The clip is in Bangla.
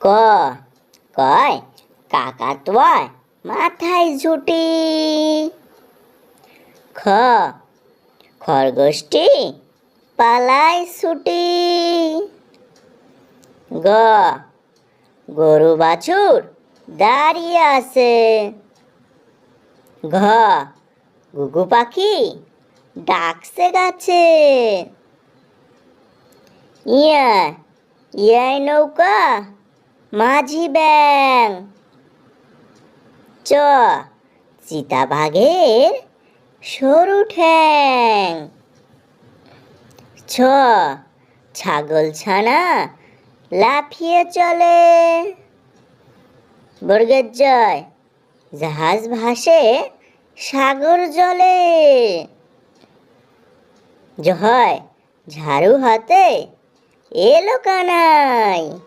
ক, কয় কাকাতুয়ায় মাথায় ঝুটি। খ, খরগোশটি পালায় ছুটি। গ, গরু বাছুর দাঁড়িয়ে আছে। ঘ গুগু পাখি ডাকছে গাছে। ইয়া, ইয়াই নৌকা মাঝি ব্যাং। চ, চিতাবাঘের সরু ঠ্যাং। ছ ছাগল ছানা লাফিয়ে চলে। বর্গের জয়, জাহাজ ভাসে সাগর জলে। জয়, ঝাড়ু হাতে এলো কানাই।